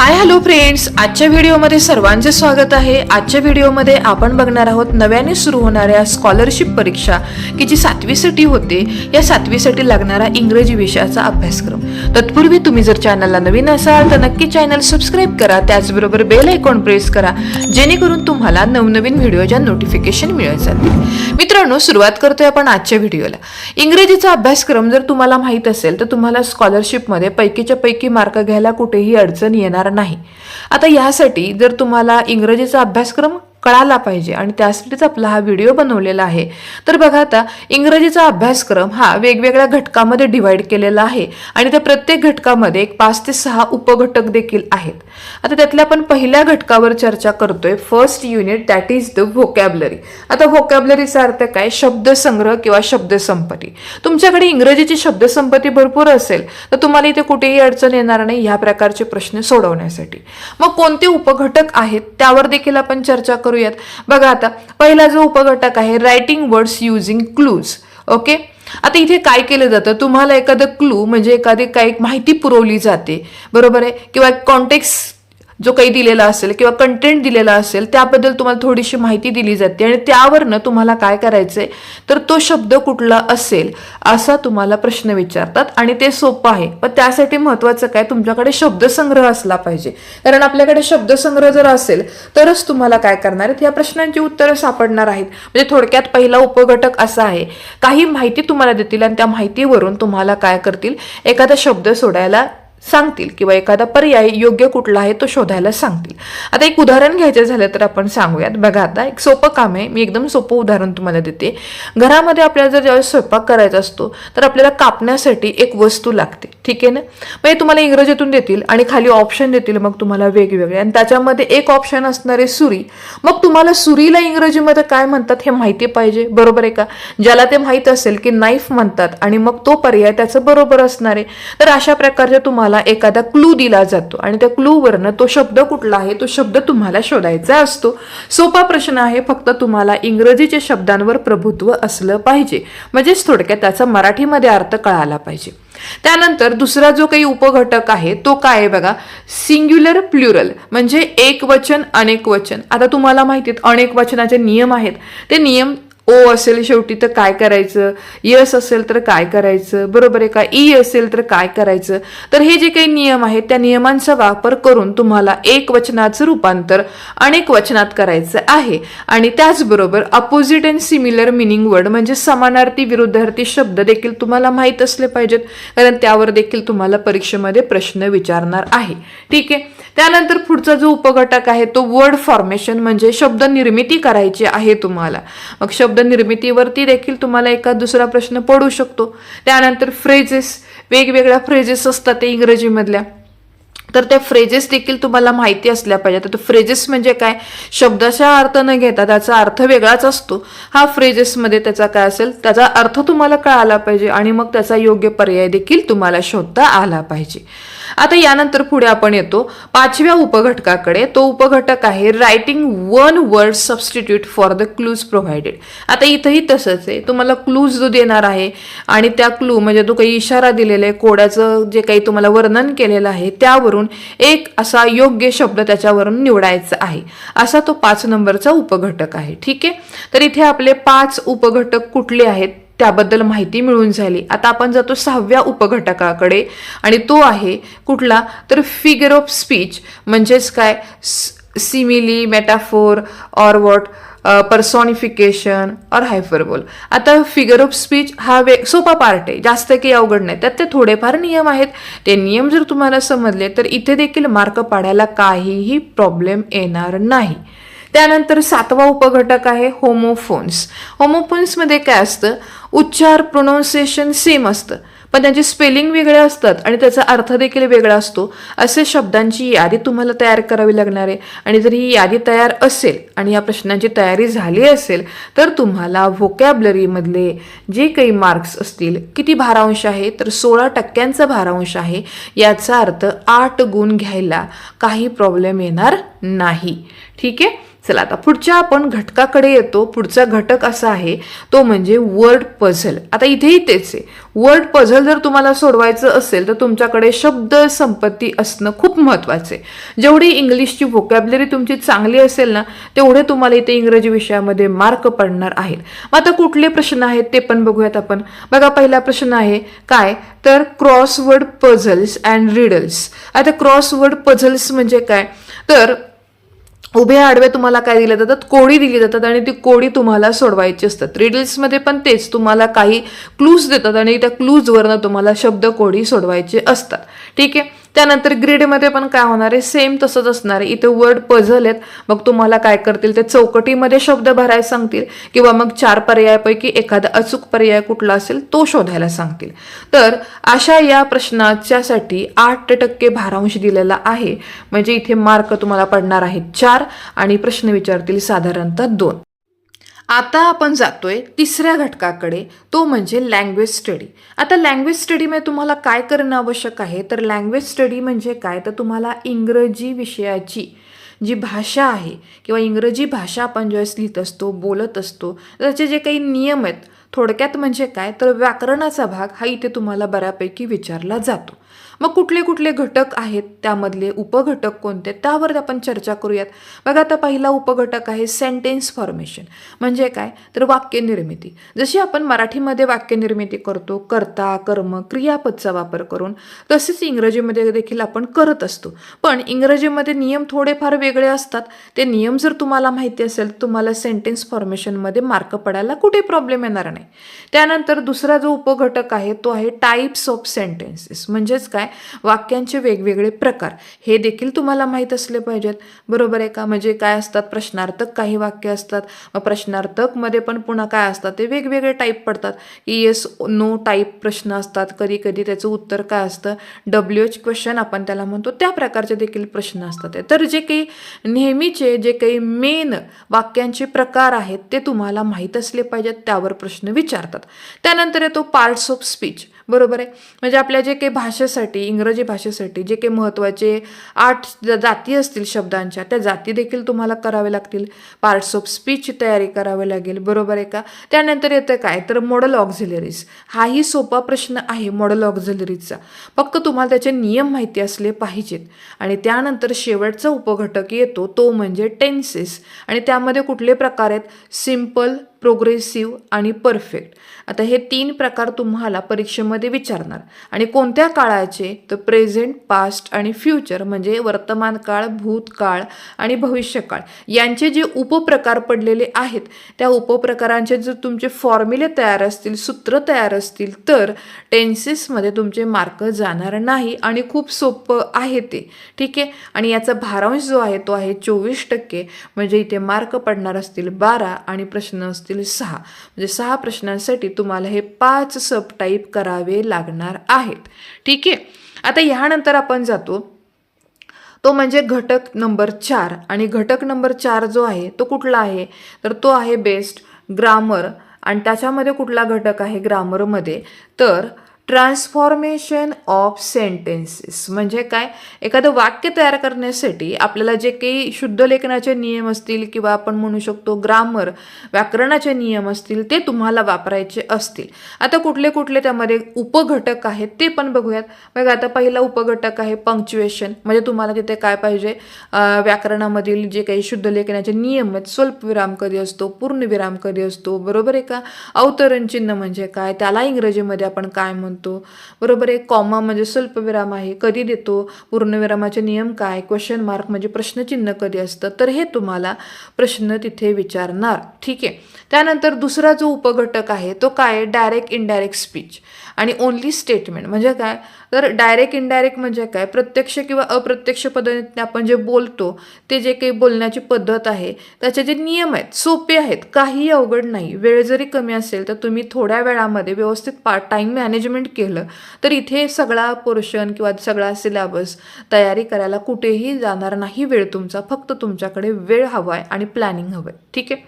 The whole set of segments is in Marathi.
हाय हॅलो फ्रेंड्स आजच्या व्हिडिओमध्ये सर्वांचे स्वागत आहे. आजच्या व्हिडिओमध्ये आपण बघणार आहोत नव्याने सुरू होणाऱ्या स्कॉलरशिप परीक्षा की जी सातवीसाठी होते. या सातवीसाठी लागणारा इंग्रजी विषयाचा अभ्यासक्रम. तत्पूर्वी तुम्ही जर चॅनलला नवीन असाल तर नक्की चॅनल सबस्क्राईब करा. त्याचबरोबर बेल आयकॉन प्रेस करा जेणेकरून तुम्हाला नवनवीन व्हिडिओच्या नोटिफिकेशन मिळत जातील. मित्रांनो सुरुवात करतोय आपण आजच्या व्हिडिओला. इंग्रजीचा अभ्यासक्रम जर तुम्हाला माहीत असेल तर तुम्हाला स्कॉलरशिपमध्ये पैकीच्या पैकी मार्क घ्यायला कुठेही अडचण येणार नाही. आता यासाठी जर तुम्हाला इंग्रजीचा अभ्यासक्रम कळाला पाहिजे आणि त्यासाठीच आपला हा व्हिडिओ बनवलेला आहे. तर बघा आता इंग्रजीचा अभ्यासक्रम हा वेगवेगळ्या घटकामध्ये डिव्हाइड केलेला आहे आणि त्या प्रत्येक घटकामध्ये एक पाच ते सहा उपघटक देखील आहेत. आता त्यातल्या आपण पहिल्या घटकावर चर्चा करतोय first unit that is the vocabulary आता व्होकॅबलरीचा अर्थ काय? शब्दसंग्रह किंवा शब्दसंपत्ती. तुमच्याकडे इंग्रजीची शब्दसंपत्ती भरपूर असेल तर तुम्हाला इथे कुठेही अडचण येणार नाही ह्या प्रकारचे प्रश्न सोडवण्यासाठी. मग कोणते उपघटक आहेत? त्यावर देखील आपण चर्चा करूयात. बघा आता पहिला जो उपघटक आहे writing words using clues okay आता इथे काय केलं जातं? तुम्हाला एखादं क्लू म्हणजे एखादी काही माहिती पुरवली जाते. बरोबर आहे? किंवा कॉन्टेक्स जो काही दिलेला असेल किंवा कंटेंट दिलेला असेल त्याबद्दल तुम्हाला थोडीशी माहिती दिली जाते आणि त्यावरनं तुम्हाला काय करायचंय तर तो शब्द कुठला असेल असा तुम्हाला प्रश्न विचारतात आणि ते सोपं आहे. पण त्यासाठी महत्वाचं काय? तुमच्याकडे शब्दसंग्रह असला पाहिजे. कारण आपल्याकडे शब्दसंग्रह जर असेल तरच तुम्हाला काय करणार आहेत? या प्रश्नांची उत्तरं सापडणार आहेत. म्हणजे थोडक्यात पहिला उपघटक असा आहे काही माहिती तुम्हाला देतील आणि त्या माहितीवरून तुम्हाला काय करतील? एखादा शब्द सोडायला सांगतील किंवा एखादा पर्याय योग्य कुठला आहे तो शोधायला सांगतील. आता एक उदाहरण घ्यायचं झालं तर आपण सांगूयात. बघा आता एक सोपं काम आहे. मी एकदम सोपं उदाहरण तुम्हाला देते. घरामध्ये आपल्याला जर ज्यावेळेस स्वयंपाक करायचा असतो तर आपल्याला कापण्यासाठी एक वस्तू लागते. ठीक आहे ना? मग हे तुम्हाला इंग्रजीतून देतील आणि खाली ऑप्शन देतील मग तुम्हाला वेगवेगळे. आणि त्याच्यामध्ये एक ऑप्शन असणार आहे सुरी. मग तुम्हाला सुरीला इंग्रजीमध्ये काय म्हणतात हे माहिती पाहिजे? बरोबर आहे का? ज्याला ते माहीत असेल की नाईफ म्हणतात आणि मग तो पर्याय त्याचं बरोबर असणार आहे. तर अशा प्रकारचे तुम्हाला एखादा क्लू दिला जातो. आणि त्या क्लूवरनं तो शब्द कुठला आहे तो शब्द तुम्हाला शोधायचा असतो. सोपा प्रश्न आहे फक्त तुम्हाला इंग्रजीच्या शब्दांवर प्रभुत्व असलं पाहिजे. म्हणजेच थोडक्यात त्याचा मराठीमध्ये अर्थ कळाला पाहिजे. त्यानंतर दुसरा जो काही उपघटक आहे तो काय आहे बघा? सिंग्युलर प्लुरल म्हणजे एक वचन अनेक वचन. आता तुम्हाला माहिती आहेत अनेक वचनाचे नियम आहेत. ते नियम ओ असेल शेवटी तर काय करायचं? यस असेल तर काय करायचं? बरोबर आहे का? ई असेल तर काय करायचं? तर हे जे काही नियम आहेत त्या नियमांचा वापर करून तुम्हाला एक वचनाचं रूपांतर अनेक वचनात करायचं आहे. आणि त्याचबरोबर opposite and similar meaning word म्हणजे समानार्थी विरुद्धार्थी शब्द देखील तुम्हाला माहीत असले पाहिजेत. कारण त्यावर देखील तुम्हाला परीक्षेमध्ये प्रश्न विचारणार आहे. ठीक आहे? त्यानंतर पुढचा जो उपघटक आहे तो वर्ड फॉर्मेशन म्हणजे शब्द निर्मिती करायची आहे तुम्हाला. मग शब्द निर्मितीवरती देखील तुम्हाला एका दुसरा प्रश्न पडू शकतो. त्यानंतर फ्रेजेस वेगवेगळ्या फ्रेजेस असतात ते इंग्रजीमधल्या. तर त्या फ्रेजेस देखील तुम्हाला माहिती असल्या पाहिजे तर फ्रेजेस म्हणजे काय? शब्दाचा अर्थ न घेता त्याचा अर्थ वेगळाच असतो. हा फ्रेजेसमध्ये त्याचा काय असेल? त्याचा अर्थ तुम्हाला कळाला पाहिजे आणि मग त्याचा योग्य पर्याय देखील तुम्हाला शोधता आला पाहिजे. आता यानंतर पुढे आपण येतो. पाचव्या उपघटकाकडे. तो उपघटक आहे writing one word substitute for the clues provided आता इथंही तसंच आहे. तुम्हाला क्लूज जो देणार आहे आणि त्या क्लू म्हणजे तो काही इशारा दिलेला आहे कोड्याचं जे काही तुम्हाला वर्णन केलेलं आहे त्यावरून एक असा योग्य शब्द त्याच्यावरून निवडायचा आहे. असा तो पाच नंबरचा उपघटक आहे. ठीक आहे? तर इथे आपले पाच उपघटक कुठले आहेत? त्याबद्दल माहिती मिळून झाली. आता आपण जातो सहाव्या उपघटकाकडे. आणि तो आहे कुठला? तर फिगर ऑफ स्पीच म्हणजेच काय? Simile metaphor or what personification और हायफरबोल आता फिगर ऑफ स्पीच हा वे सोपा पार्ट आहे. जास्त काही अवघड नाही. त्यात ते थोडेफार नियम आहेत. ते नियम जर तुम्हाला समजले तर इथे देखील मार्क पाडायला काहीही प्रॉब्लेम येणार नाही. त्यानंतर सातवा उपघटक आहे होमोफोन्स होमोफोन्समध्ये काय असतं? उच्चार प्रोनाऊन्सिएशन सेम असतं. पण त्यांचे स्पेलिंग वेगळे असतात आणि त्याचा अर्थ देखील वेगळा असतो. असे शब्दांची यादी तुम्हाला तयार करावी लागणार आहे. आणि जर ही यादी तयार असेल आणि या प्रश्नांची तयारी झाली असेल तर तुम्हाला व्होकॅबलरीमधले जे काही मार्क्स असतील किती भारांश आहे? तर सोळा टक्क्यांचा भारांश आहे. याचा अर्थ आठ गुण घ्यायला काही प्रॉब्लेम येणार नाही. ठीक आहे? चला आता पुढच्या आपण घटकाकडे येतो. पुढचा घटक असा आहे तो म्हणजे वर्ड पझल आता इथेही तेच आहे. वर्ड पझल जर तुम्हाला सोडवायचं असेल तर तुमच्याकडे शब्द संपत्ती असणं खूप महत्त्वाचं आहे. जेवढी इंग्लिशची व्होकॅबलरी तुमची चांगली असेल ना तेवढे तुम्हाला इथे इंग्रजी विषयामध्ये मार्क पडणार आहेत. मग आता कुठले प्रश्न आहेत ते पण बघूयात आपण. बघा पहिला प्रश्न आहे काय? तर क्रॉसवर्ड पझल्स अँड रिडल्स आता क्रॉसवर्ड पझल्स म्हणजे काय? तर उभे आडवे तुम्हाला काय दिले जातात? कोडी दिली जातात आणि ती कोडी तुम्हाला सोडवायची असतात. रिडल्समध्ये पण तेच तुम्हाला काही क्लूज देतात आणि त्या क्लूजवरनं तुम्हाला शब्द कोडी सोडवायचे असतात. ठीक आहे? त्यानंतर ग्रीडमध्ये पण काय होणार आहे? सेम तसंच असणार आहे. इथे वर्ड पझल आहेत. मग तुम्हाला काय करतील? ते चौकटीमध्ये शब्द भरायला सांगतील किंवा मग चार पर्यायापैकी एखादा अचूक पर्याय कुठला असेल तो शोधायला सांगतील. तर अशा या प्रश्नाच्यासाठी आठ टक्के भारांश दिलेला आहे. म्हणजे इथे मार्क तुम्हाला पडणार आहेत चार आणि प्रश्न विचारतील साधारणतः दोन. आता आपण जातोय तिसऱ्या घटकाकडे तो म्हणजे लँग्वेज स्टडी आता लँग्वेज स्टडीमध्ये तुम्हाला काय करणं आवश्यक आहे? तर लँग्वेज स्टडी म्हणजे काय? तर तुम्हाला इंग्रजी विषयाची जी भाषा आहे किंवा इंग्रजी भाषा आपण ज्यावेळेस लिहित असतो बोलत असतो त्याचे जे काही नियम आहेत थोडक्यात म्हणजे काय? तर व्याकरणाचा भाग हा इथे तुम्हाला बऱ्यापैकी विचारला जातो. मग कुठले कुठले घटक आहेत त्यामधले उपघटक कोणते त्यावर आपण चर्चा करूयात. बघा आता पहिला उपघटक आहे सेंटेन्स फॉर्मेशन म्हणजे काय? तर वाक्यनिर्मिती. जशी आपण मराठीमध्ये वाक्यनिर्मिती करतो कर्ता कर्म क्रियापदचा वापर करून तसेच इंग्रजीमध्ये देखील आपण करत असतो. पण इंग्रजीमध्ये नियम थोडेफार वेगळे असतात. ते नियम जर तुम्हाला माहिती असेल तर तुम्हाला सेंटेन्स फॉर्मेशनमध्ये मार्क पडायला कुठे प्रॉब्लेम येणार नाही. त्यानंतर दुसरा जो उपघटक आहे तो आहे टाईप्स ऑफ सेंटेन्सेस म्हणजेच काय? वाक्यांचे वेगवेगळे प्रकार. हे देखील तुम्हाला माहीत असले पाहिजेत. बरोबर आहे का? म्हणजे काय असतात? प्रश्नार्थक काही वाक्य असतात. मग प्रश्नार्थकमध्ये पण पुन्हा काय असतात? ते वेगवेगळे टाईप पडतात. की येस नो टाईप प्रश्न असतात. कधी कधी त्याचं उत्तर काय असतं? डब्ल्यू एच क्वेश्चन आपण त्याला म्हणतो. त्या प्रकारचे देखील प्रश्न असतात. तर जे काही नेहमीचे जे काही मेन वाक्यांचे प्रकार आहेत ते तुम्हाला माहीत असले पाहिजेत. त्यावर प्रश्न विचारतात. त्यानंतर येतो पार्ट्स ऑफ स्पीच बरोबर आहे? म्हणजे आपल्या जे काही भाषेसाठी इंग्रजी भाषेसाठी जे काही महत्त्वाचे आठ ज- जाती असतील शब्दांच्या त्या जाती देखील तुम्हाला करावे लागतील. पार्ट्स ऑफ स्पीचची तयारी करावी लागेल बरोबर आहे का? त्यानंतर येतं काय? तर मॉडल ऑक्झिलरीज हाही सोपा प्रश्न आहे मॉडल ऑक्झिलरीजचा फक्त तुम्हाला त्याचे नियम माहिती असले पाहिजेत. आणि त्यानंतर शेवटचा उपघटक येतो तो म्हणजे टेन्सेस आणि त्यामध्ये कुठले प्रकार आहेत? सिंपल प्रोग्रेसिव्ह आणि परफेक्ट. आता हे तीन प्रकार तुम्हाला परीक्षेमध्ये विचारणार. आणि कोणत्या काळाचे? तर प्रेझेंट पास्ट आणि फ्युचर म्हणजे वर्तमान काळ भूतकाळ आणि भविष्यकाळ यांचे जे उपप्रकार पडलेले आहेत त्या उपप्रकारांचे जर तुमचे फॉर्म्युले तयार असतील सूत्र तयार असतील तर टेन्सेसमध्ये तुमचे मार्क जाणार नाही आणि खूप सोपं आहे ते. ठीक आहे? आणि याचा भारांश जो आहे तो आहे चोवीस टक्के. म्हणजे इथे मार्क पडणार असतील बारा आणि प्रश्न असतील सहा. म्हणजे सहा प्रश्नांसाठी तुम्हाला हे पाच सब टाईप करावे लागणार आहेत. ठीक आहे? आता ह्यानंतर आपण जातो. तो म्हणजे घटक नंबर चार. आणि घटक नंबर चार जो आहे तो कुठला आहे? तर तो आहे बेस्ट ग्रामर आणि त्याच्यामध्ये कुठला घटक आहे ग्रामरमध्ये तर ट्रान्सफॉर्मेशन ऑफ सेंटेन्सेस. म्हणजे काय? एखादं वाक्य तयार करण्यासाठी आपल्याला जे काही शुद्ध लेखनाचे नियम असतील किंवा आपण म्हणू शकतो ग्रामर व्याकरणाचे नियम असतील ते तुम्हाला वापरायचे असतील. आता कुठले कुठले त्यामध्ये उपघटक आहेत ते पण बघूयात. बघा आता पहिला उपघटक आहे पंक्च्युएशन. म्हणजे तुम्हाला तिथे काय पाहिजे? व्याकरणामधील जे काही शुद्ध लेखनाचे नियम आहेत स्वल्पविराम कधी असतो पूर्णविराम कधी असतो बरोबर आहे का? अवतरण चिन्ह म्हणजे काय? त्याला इंग्रजीमध्ये आपण काय म्हणतो? बरोबर आहे कॉमा म्हणजे स्वल्पविराम आहे कधी देतो पूर्णविरामाचे नियम काय क्वेश्चन मार्क म्हणजे प्रश्नचिन्ह कधी असतं तर हे तुम्हाला प्रश्न तिथे विचारणार. ठीक आहे. त्यानंतर दुसरा जो उपघटक आहे तो काय आहे? डायरेक्ट इनडायरेक्ट स्पीच आणि ओनली स्टेटमेंट म्हणजे काय? तर डायरेक्ट इनडायरेक्ट म्हणजे काय? प्रत्यक्ष किंवा अप्रत्यक्ष पद्धतीने आपण जे बोलतो ते जे काही बोलण्याची पद्धत आहे त्याचे जे नियम आहेत सोपे आहेत काही अवघड नाही. वेळ जरी कमी असेल तर तुम्ही थोड्या वेळामध्ये व्यवस्थित पा टाईम मॅनेजमेंट मॅनेजमेंट केलं तर इथे सगळा पोर्शन किंवा सगळा सिलेबस तयारी करायला कुठेही जाणार नाही वेळ तुमचा. फक्त तुमच्याकडे वेळ हवा आहे आणि प्लॅनिंग हवं आहे. ठीक आहे?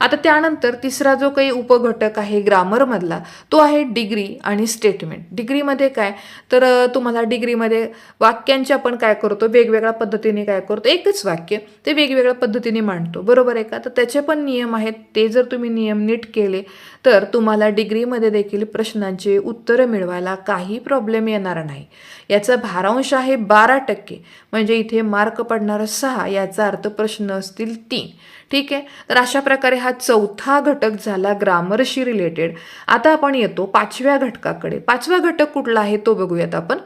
आता त्यानंतर तिसरा जो काही उपघटक आहे ग्रामरमधला तो आहे डिग्री आणि स्टेटमेंट डिग्रीमध्ये काय? तर तुम्हाला डिग्रीमध्ये वाक्यांचे आपण काय करतो? वेगवेगळ्या पद्धतीने काय करतो? एकच वाक्य ते वेगवेगळ्या पद्धतीने मांडतो. बरोबर आहे का? तर त्याचे पण नियम आहेत. ते जर तुम्ही नियम नीट केले तर तुम्हाला डिग्रीमध्ये देखील प्रश्नांचे उत्तरं मिळवायला काही प्रॉब्लेम येणार नाही. याचा भारांश आहे बारा टक्के. म्हणजे इथे मार्क पडणार सहा याचा अर्थ प्रश्न असतील तीन. ठीक आहे? तर अशा प्रकारे हा चौथा घटक झाला ग्रामरशी रिलेटेड आता आपण येतो पाचव्या घटकाकडे. पाचवा घटक कुठला आहे तो बघूयात आपण.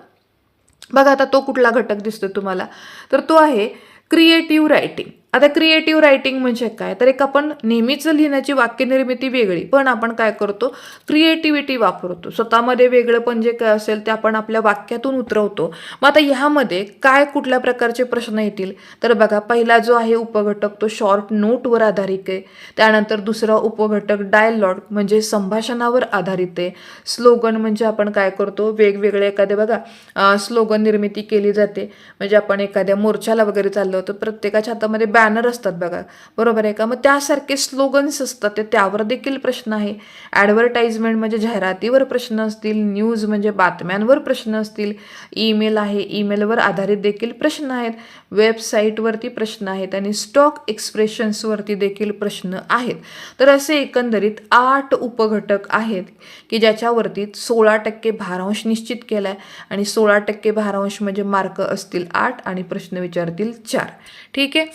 बघा आता तो कुठला घटक दिसतो तुम्हाला? तर तो आहे क्रिएटिव्ह रायटिंग आता क्रिएटिव्ह रायटिंग म्हणजे काय? तर एक आपण नेहमीच लिहिण्याची वाक्यनिर्मिती वेगळी पण आपण काय करतो? क्रिएटिव्हिटी वापरतो. स्वतःमध्ये वेगळं पण जे काय असेल ते आपण आपल्या वाक्यातून उतरवतो. मग आता ह्यामध्ये काय कुठल्या प्रकारचे प्रश्न येतील? तर बघा पहिला जो आहे उपघटक तो शॉर्ट नोटवर आधारित आहे. त्यानंतर दुसरा उपघटक डायलॉग म्हणजे संभाषणावर आधारित आहे. स्लोगन म्हणजे आपण काय करतो? वेगवेगळे एखादे बघा स्लोगन निर्मिती केली जाते. म्हणजे आपण एखाद्या मोर्चाला वगैरे चाललो तर प्रत्येकाच्या हातामध्ये बॅनर असतात बघा. बरोबर आहे का? मग त्यासारखे स्लोगन्स असतात. ते त्यावर देखील प्रश्न आहे. ॲडव्हर्टाईजमेंट म्हणजे जाहिरातीवर प्रश्न असतील. न्यूज म्हणजे बातम्यांवर प्रश्न असतील. ईमेल आहे. ईमेलवर आधारित देखील प्रश्न आहेत. वेबसाईटवरती प्रश्न आहेत आणि स्टॉक एक्सप्रेशन्सवरती देखील प्रश्न आहेत. तर असे एकंदरीत आठ उपघटक आहेत की ज्याच्यावरती सोळा टक्के भारांश निश्चित केला आहे आणि सोळा टक्के भारांश म्हणजे मार्क असतील आठ आणि प्रश्न विचारतील चार. ठीक आहे?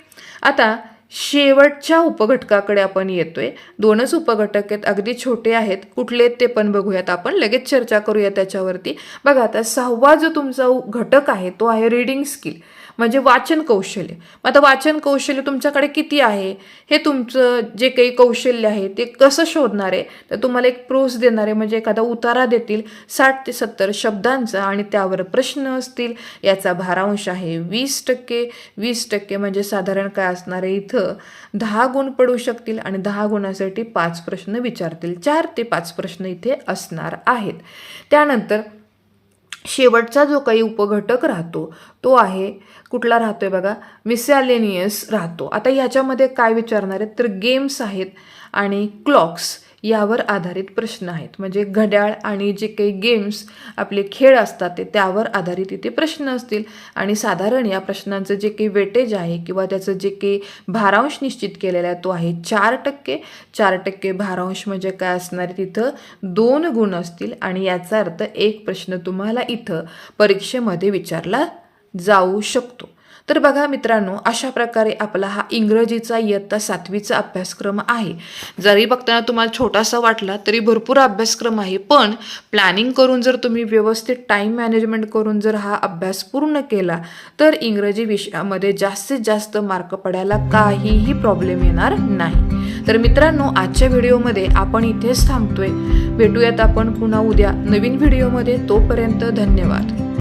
आता शेवटच्या उपघटकाकडे आपण येतोय. दोनच उपघटक आहेत अगदी छोटे आहेत. कुठले आहेत ते पण बघूयात आपण. लगेच चर्चा करूया त्याच्यावरती. बघा आता सहावा जो तुमचा घटक आहे तो आहे रीडिंग स्किल म्हणजे वाचन कौशल्य. मग आता वाचन कौशल्य तुमच्याकडे किती आहे? हे तुमचं जे काही कौशल्य आहे ते कसं शोधणार आहे? तर तुम्हाला एक प्रोस देणार आहे म्हणजे एखादा उतारा देतील साठ ते सत्तर शब्दांचा आणि त्यावर प्रश्न असतील. याचा भारांश आहे वीस टक्के. वीस टक्के म्हणजे साधारण काय असणार आहे इथं? दहा गुण पडू शकतील आणि दहा गुणासाठी पाच प्रश्न विचारतील. चार ते पाच प्रश्न इथे असणार आहेत. त्यानंतर शेवटचा जो काही उपघटक राहतो तो आहे कुठला राहतो आहे बघा? मिसॅलेनियस राहतो. आता ह्याच्यामध्ये काय विचारणार आहेत? तर गेम्स आहेत आणि क्लॉक्स यावर आधारित प्रश्न आहेत. म्हणजे घड्याळ आणि जे काही गेम्स आपले खेळ असतात ते त्यावर आधारित इथे प्रश्न असतील. आणि साधारण या प्रश्नांचं जे काही वेटेज आहे किंवा त्याचं जे काही भारांश निश्चित केलेला आहे तो आहे चार टक्के. चार टक्के भारांश म्हणजे काय असणार तिथं? दोन गुण असतील आणि याचा अर्थ एक प्रश्न तुम्हाला इथं परीक्षेमध्ये विचारला जाऊ शकतो. तर बघा मित्रांनो अशा प्रकारे आपला हा इंग्रजीचा इयत्ता सातवीचा अभ्यासक्रम आहे. जरी बघताना तुम्हाला छोटासा वाटला तरी भरपूर अभ्यासक्रम आहे पण प्लॅनिंग करून जर तुम्ही व्यवस्थित टाईम मॅनेजमेंट करून जर हा अभ्यास पूर्ण केला तर इंग्रजी विषयामध्ये जास्तीत जास्त मार्क पडायला काहीही प्रॉब्लेम येणार नाही. तर मित्रांनो आजच्या व्हिडिओमध्ये आपण इथेच थांबतोय. भेटूयात आपण पुन्हा उद्या नवीन व्हिडिओमध्ये. तोपर्यंत धन्यवाद.